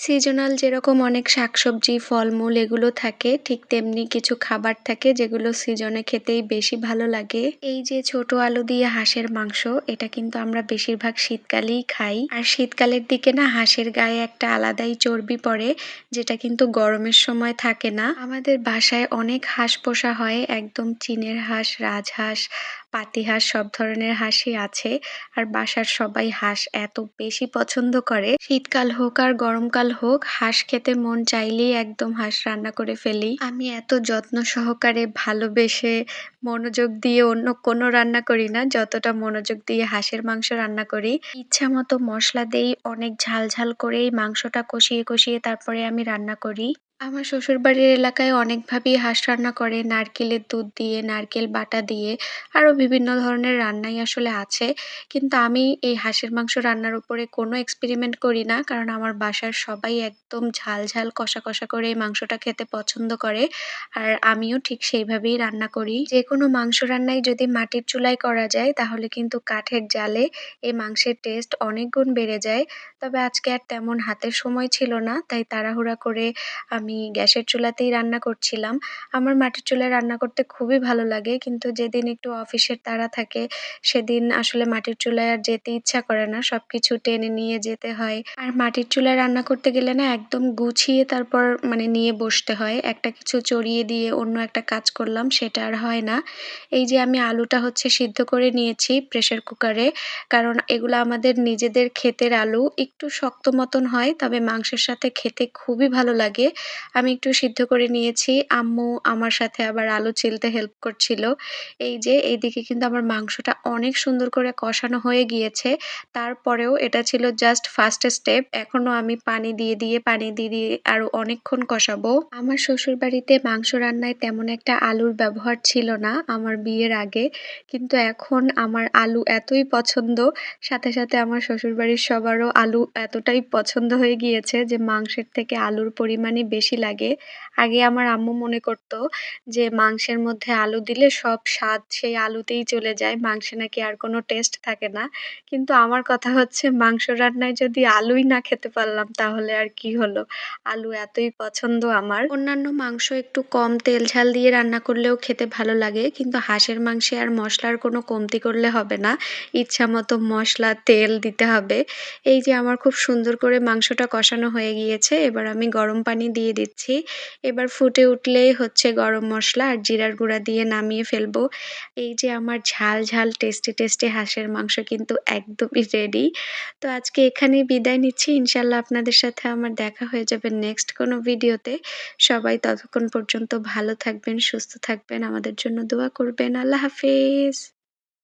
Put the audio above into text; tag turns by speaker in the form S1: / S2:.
S1: Seasonal যেরকম অনেক শাকসবজি, ফলমূল এগুলো থাকে, ঠিক তেমনি কিছু খাবার থাকে যেগুলো সিজনে খেতেই বেশি ভালো লাগে। এই যে ছোট আলু দিয়ে হাঁসের মাংস, এটা কিন্তু আমরা বেশিরভাগ শীতকালেই খাই। আর শীতকালের দিকে না হাঁসের গায়ে একটা আলাদাই চর্বি পড়ে, যেটা কিন্তু গরমের সময় থাকে না। আমাদের বাসায় অনেক হাঁস পোষা হয়, একদম চীনের হাঁস, রাজহাঁস পাতি হাঁস সব ধরনের হাঁসই আছে। আর বাসার সবাই হাঁস এত বেশি পছন্দ করে। শীতকাল হোক আর গরমকাল হোক, হাঁস খেতে মন চাইলেই একদম হাঁস রান্না করে ফেলি। আমি এত যত্ন সহকারে ভালোবেসে মনোযোগ দিয়ে অন্য কোনো রান্না করি না, যতটা মনোযোগ দিয়ে হাঁসের মাংস রান্না করি। ইচ্ছা মতো মশলা দেই, অনেক ঝাল ঝাল করেই মাংসটা কষিয়ে কষিয়ে তারপরে আমি রান্না করি। আমার শ্বশুরবাড়ির এলাকায় অনেকভাবেই হাঁস রান্না করে। নারকেলের দুধ দিয়ে, নারকেল বাটা দিয়ে, আরও বিভিন্ন ধরনের রান্নাই আসলে আছে। কিন্তু আমি এই হাঁসের মাংস রান্নার উপরে কোনো এক্সপেরিমেন্ট করি না, কারণ আমার বাসার সবাই একদম ঝাল ঝাল, কষা কষা করে এই মাংসটা খেতে পছন্দ করে। আর আমিও ঠিক সেইভাবেই রান্না করি। যে কোনো মাংস রান্নাই যদি মাটির চুলায় করা যায়, তাহলে কিন্তু কাঠের জালে এই মাংসের টেস্ট অনেক গুণ বেড়ে যায়। তবে আজকে আর তেমন হাতের সময় ছিল না, তাই তাড়াহুড়া করে আমি গ্যাসের চুলাতেই রান্না করছিলাম। আমার মাটির চুলায় রান্না করতে খুবই ভালো লাগে। কিন্তু যেদিন একটু অফিসের তাড়া থাকে, সেদিন আসলে মাটির চুলায় আর যেতে ইচ্ছা করে না। সব কিছু টেনে নিয়ে যেতে হয়। আর মাটির চুলায় রান্না করতে গেলে না একদম গুছিয়ে তারপর মানে নিয়ে বসতে হয়। একটা কিছু চড়িয়ে দিয়ে অন্য একটা কাজ করলাম, সেটা আর হয় না। এই যে আমি আলুটা হচ্ছে সিদ্ধ করে নিয়েছি প্রেশার কুকারে, কারণ এগুলো আমাদের নিজেদের ক্ষেতের আলু। একটু শক্ত মতন হয়, তবে মাংসের সাথে খেতে খুবই ভালো লাগে। আমি একটু সিদ্ধ করে নিয়েছি। আম্মু আমার সাথে আবার আলু চিলতে হেল্প করছিল। এই যে, এইদিকে কিন্তু আমার মাংসটা অনেক সুন্দর করে কষানো হয়ে গিয়েছে। তারপরেও এটা ছিল জাস্ট ফার্স্ট স্টেপ এখনও আমি পানি দিয়ে দিয়ে, পানি দিয়ে দিয়ে আরও অনেকক্ষণ কষাবো। আমার শ্বশুর বাড়িতে মাংস রান্নায় তেমন একটা আলুর ব্যবহার ছিল না আমার বিয়ের আগে। কিন্তু এখন আমার আলু এতই পছন্দ, সাথে সাথে আমার শ্বশুর বাড়ির সবারও আলু এতটাই পছন্দ হয়ে গিয়েছে যে মাংসের থেকে আলুর পরিমাণই বেশি লাগে। আগে আমার আম্মু মনে করতো যে, মাংসের মধ্যে আলু দিলে সব স্বাদ সেই আলুতেই চলে যায়, মাংসে নাকি আর কোনো টেস্ট থাকে না। কিন্তু আমার কথা হচ্ছে, মাংস রান্নায় যদি আলুই না খেতে পারলাম, তাহলে আর কি হলো? আলু এতই পছন্দ আমার। অন্যান্য মাংস একটু কম তেল ঝাল দিয়ে রান্না করলেও খেতে ভালো লাগে, কিন্তু হাঁসের মাংসে আর মশলার কোনো কমতি করলে হবে না। ইচ্ছা মতো মশলা, তেল দিতে হবে। এই যে, আমার খুব সুন্দর করে মাংসটা কষানো হয়ে গিয়েছে, এবার আমি গরম পানি দিয়ে দিচ্ছি। এবার ফুটে উঠলেই হচ্ছে গরম মশলা আর জিরার গুঁড়া দিয়ে নামিয়ে ফেলব। এই যে আমার ঝাল ঝাল টেস্টি টেস্টি হাঁসের মাংস কিন্তু একদমই রেডি তো আজকে এখানেই বিদায় নিচ্ছি। ইনশাল্লাহ আপনাদের সাথে আমার দেখা হয়ে যাবে নেক্সট কোনো ভিডিওতে। সবাই ততক্ষণ পর্যন্ত ভালো থাকবেন, সুস্থ থাকবেন। আমাদের জন্য দোয়া করবেন। আল্লাহ হাফিজ।